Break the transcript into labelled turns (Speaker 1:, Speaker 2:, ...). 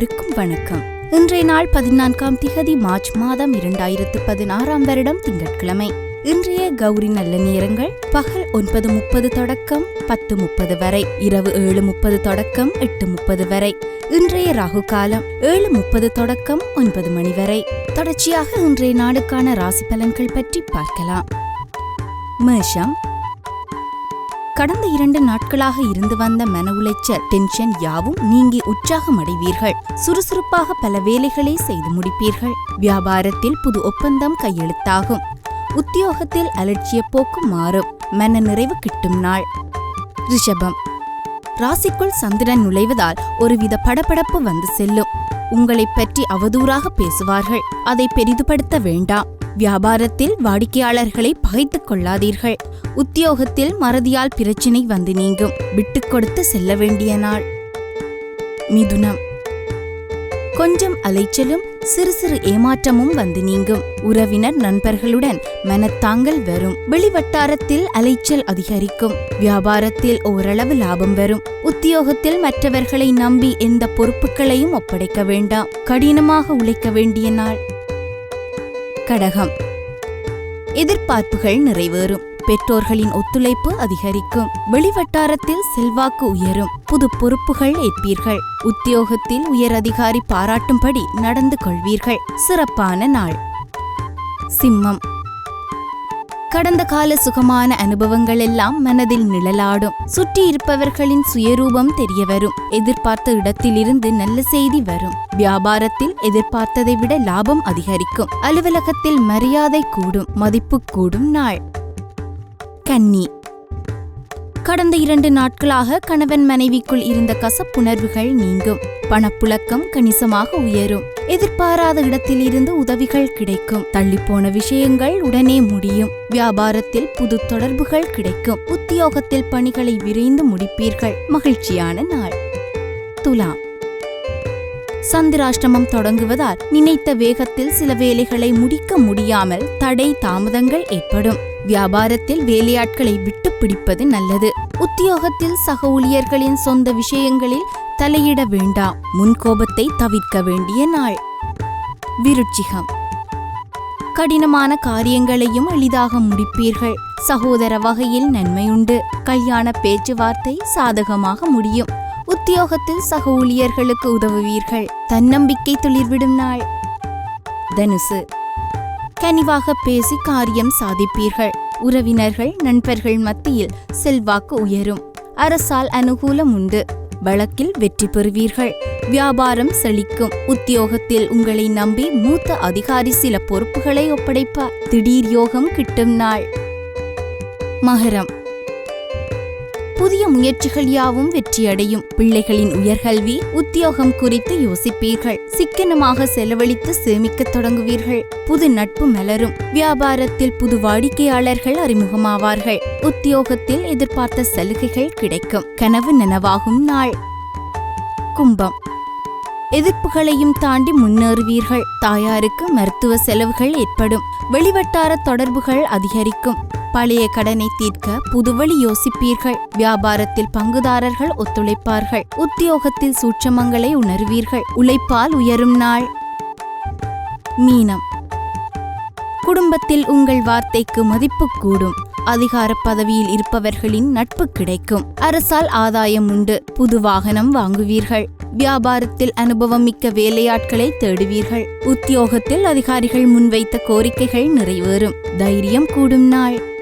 Speaker 1: அனைவருக்கும் வணக்கம். இன்றைய நாள் பதினான்காம் திகதி மார்ச் மாதம் இரண்டாயிரத்து பதினாறாம் வருடம் திங்கட்கிழமை. இன்றைய கௌரி நல்ல நேரங்கள் பகல் ஒன்பது முப்பது தொடக்கம் பத்து முப்பது வரை. இரவு ஏழு முப்பது தொடக்கம் எட்டு முப்பது வரை. இன்றைய ராகு காலம் ஏழு முப்பது தொடக்கம் ஒன்பது மணி வரை. தொடர்ச்சியாக இன்றைய நாளுக்கான ராசி பலன்கள் பற்றி பார்க்கலாம். மேஷம் கடந்த இரண்டு நாட்களாக இருந்து வந்த மன உளைச்சல் டென்ஷன் யாவும் நீங்கி உற்சாகம் அடைவீர்கள் சுறுசுறுப்பாக பல வேலைகளை செய்து முடிப்பீர்கள். வியாபாரத்தில் புது ஒப்பந்தம் கையெழுத்தாகும். உத்தியோகத்தில் அலட்சிய போக்கு மாறும். மன நிறைவு கிட்டும் நாள். ரிஷபம். ராசிக்குள் சந்திரன் நுழைவதால் ஒருவித படபடப்பு வந்து செல்லும். உங்களைப் பற்றி அவதூறாக பேசுவார்கள். அதை பெரிதுபடுத்த வேண்டாம். வியாபாரத்தில் வாடிக்கையாளர்களை பகைத்துக் கொள்ளாதீர்கள். உத்தியோகத்தில் மறதியால் பிரச்சினை வந்து நீங்கும். விட்டு கொடுத்து செல்ல வேண்டிய நாள். மிதுனம். கொஞ்சம் அலைச்சலும் சிறு சிறு ஏமாற்றமும் வந்து நீங்கும். உறவினர் நண்பர்களுடன் மனத்தாங்கல் வரும். வெளிவட்டாரத்தில் அலைச்சல் அதிகரிக்கும். வியாபாரத்தில் ஓரளவு லாபம் வரும். உத்தியோகத்தில் மற்றவர்களை நம்பி எந்த பொறுப்புகளையும் ஒப்படைக்க வேண்டாம். கடினமாக உழைக்க வேண்டிய நாள். கடகம். எதிர்பார்ப்புகள் நிறைவேறும். பெற்றோர்களின் ஒத்துழைப்பு அதிகரிக்கும். வெளிவட்டாரத்தில் செல்வாக்கு உயரும். புது பொறுப்புகள் ஏற்பீர்கள். உத்தியோகத்தில் உயர் அதிகாரி பாராட்டும்படி நடந்து கொள்வீர்கள். சிறப்பான நாள். சிம்மம். கடந்த கால சுகமான அனுபவங்கள் எல்லாம் மனதில் நிழலாடும். சுற்றி இருப்பவர்களின் சுயரூபம் தெரிய வரும். எதிர்பார்த்த இடத்திலிருந்து நல்ல செய்தி வரும். வியாபாரத்தில் எதிர்பார்த்ததை விட லாபம் அதிகரிக்கும். அலுவலகத்தில் மரியாதை கூடும். மதிப்பு கூடும் நாள். கன்னி. கடந்த இரண்டு நாட்களாக கணவன் மனைவிக்குள் இருந்த கசப்புணர்வுகள் நீங்கும். பணப்புழக்கம் கணிசமாக உயரும். எதிர்பாராத இடத்திலிருந்து உதவிகள் கிடைக்கும். தள்ளிப்போன விஷயங்கள் உடனே முடியும். வியாபாரத்தில் புது தொடர்புகள் கிடைக்கும். உத்தியோகத்தில் பணிகளை விரைந்து முடிப்பீர்கள். மகிழ்ச்சியான நாள். துலாம். சந்திராஷ்டமம் தொடங்குவதால் நினைத்த வேகத்தில் சில வேலைகளை முடிக்க முடியாமல் தடை தாமதங்கள் ஏற்படும். வியாபாரத்தில் வேலையாட்களை விட்டு பிடிப்பது நல்லது. உத்தியோகத்தில் சக ஊழியர்களின் சொந்த விஷயங்களில் தலையிட வேண்டாம். முன்கோபத்தை தவிர்க்க வேண்டிய நாள். விருட்சிகம். கடினமான காரியங்களையும் எளிதாக முடிப்பீர்கள். சகோதர வகையில் நன்மையுண்டு கல்யாண பேச்சுவார்த்தை சாதகமாக முடியும். உத்தியோகத்தில் சக ஊழியர்களுக்கு உதவுவீர்கள். தன்னம்பிக்கை துளிர்விடும் நாள். தனுசு. கனிவாக பேசி காரியம் சாதிப்பீர்கள். உறவினர்கள் நண்பர்கள் மத்தியில் செல்வாக்கு உயரும். அரசால் அனுகூலம் உண்டு. வழக்கில் வெற்றி பெறுவீர்கள். வியாபாரம் செழிக்கும். உத்தியோகத்தில் உங்களை நம்பி மூத்த அதிகாரி சில பொறுப்புகளை ஒப்படைப்பார். திடீர் யோகம் கிட்டும் நாள். மகரம். புதிய முயற்சிகள் யாவும் வெற்றியடையும். பிள்ளைகளின் உயர்கல்வி உத்தியோகம் குறித்து யோசிப்பீர்கள். சிக்கனமாக செலவழித்து சேமிக்கத் தொடங்குவீர்கள். புது நட்பு மலரும். வியாபாரத்தில் புது வாடிக்கையாளர்கள் அறிமுகமாவார்கள். உத்தியோகத்தில் எதிர்பார்த்த சலுகைகள் கிடைக்கும். கனவு நனவாகும் நாள். கும்பம். எதிர்ப்புகளையும் தாண்டி முன்னேறுவீர்கள். தாயாருக்கு மருத்துவ செலவுகள் ஏற்படும். வெளிவட்டார தொடர்புகள் அதிகரிக்கும். பழைய கடனை தீர்க்க புதுவழி யோசிப்பீர்கள். வியாபாரத்தில் பங்குதாரர்கள் ஒத்துழைப்பார்கள். உத்தியோகத்தில் சூட்சமங்களை உணர்வீர்கள். உழைப்பால் உயரும் நாள். மீனம். குடும்பத்தில் உங்கள் வார்த்தைக்கு மதிப்பு கூடும். அதிகார பதவியில் இருப்பவர்களின் நட்பு கிடைக்கும். அரசால் ஆதாயம் உண்டு. புது வாகனம் வாங்குவீர்கள். வியாபாரத்தில் அனுபவம் மிக்க வேலையாட்களை தேடுவீர்கள். உத்தியோகத்தில் அதிகாரிகள் முன்வைத்த கோரிக்கைகள் நிறைவேறும். தைரியம் கூடும் நாள்.